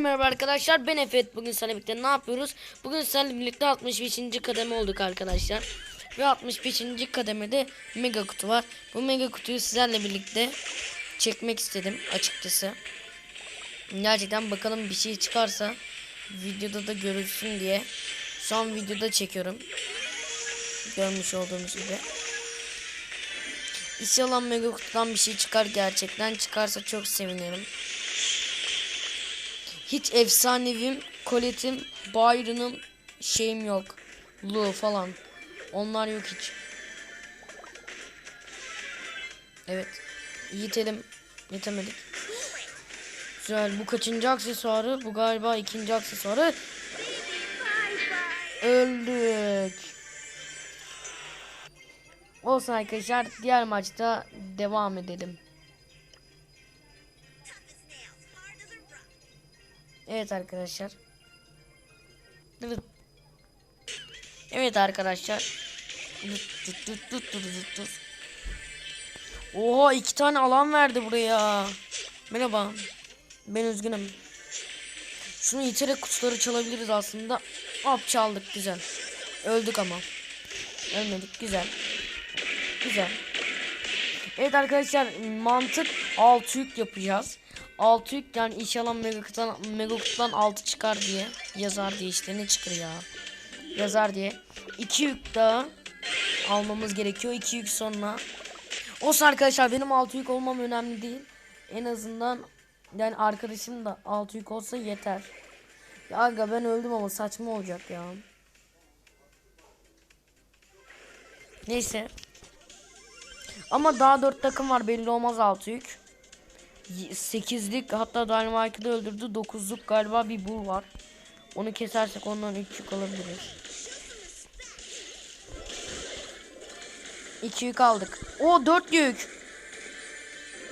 Merhaba arkadaşlar ben Efet bugün seninle birlikte ne yapıyoruz? Bugün seninle birlikte 65. kademe olduk arkadaşlar. Ve 65. kademede mega kutu var. Bu mega kutuyu sizlerle birlikte çekmek istedim açıkçası. Gerçekten bakalım bir şey çıkarsa videoda da görülsün diye. Şu an videoda çekiyorum. Görmüş olduğunuz gibi. İnşallah mega kutudan bir şey çıkar gerçekten. Çıkarsa çok sevinirim. Hiç efsanevim, koletim, Byron'ım şeyim yok. Lu falan. Onlar yok hiç. Evet. Yiğitelim. Yetemedik. Güzel. Bu kaçıncı aksesuarı? Bu galiba ikinci aksesuarı. Öldük. Olsun arkadaşlar. Diğer maçta devam edelim. Evet arkadaşlar. Evet. Arkadaşlar. Oha iki tane alan verdi buraya. Merhaba. Ben üzgünüm. Şunu iterek kutuları çalabiliriz aslında. Hop çaldık güzel. Öldük ama. Ölmedik güzel. Güzel. Evet arkadaşlar mantık altı yük yapacağız. 6 yük yani inşallah Megakutu'dan Megakutu'dan 6 çıkar diye yazar diye işte ne çıkar ya. Yazar diye. 2 yük daha almamız gerekiyor. 2 yük sonra. Olsun arkadaşlar benim 6 yük olmam önemli değil. En azından yani arkadaşım da 6 yük olsa yeter. Ya aga ben öldüm ama saçma olacak ya. Neyse. Ama daha 4 takım var belli olmaz 6 yük. 8'lik hatta Dynamite'ı öldürdü. 9'luk galiba bir bul var. Onu kesersek ondan 3 yük alabiliriz. 2 yük aldık. O 4 yük.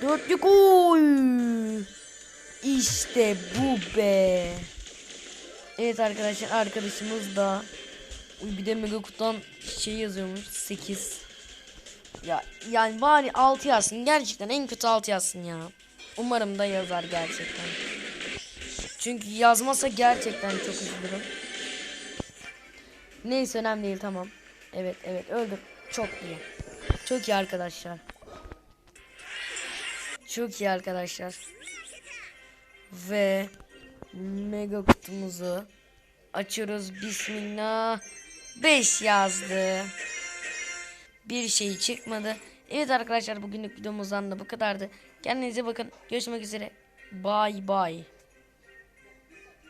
4 yük. Oy. İşte bu be. Evet arkadaşlar arkadaşımız da Uy, bir de mega kutudan şey yazıyormuş 8 ya yani bari 6 yazsın gerçekten en kötü 6 yazsın ya Umarım da yazar gerçekten. Çünkü yazmasa gerçekten çok üzülürüm. Neyse önemli değil tamam. Evet evet öldür. Çok iyi. Çok iyi arkadaşlar. Çok iyi arkadaşlar. Ve mega kutumuzu açıyoruz. Bismillah. 5 yazdı. Bir şey çıkmadı. Evet arkadaşlar bugünlük videomuzdan da bu kadardı. Kendinize bakın. Görüşmek üzere. Bye bye.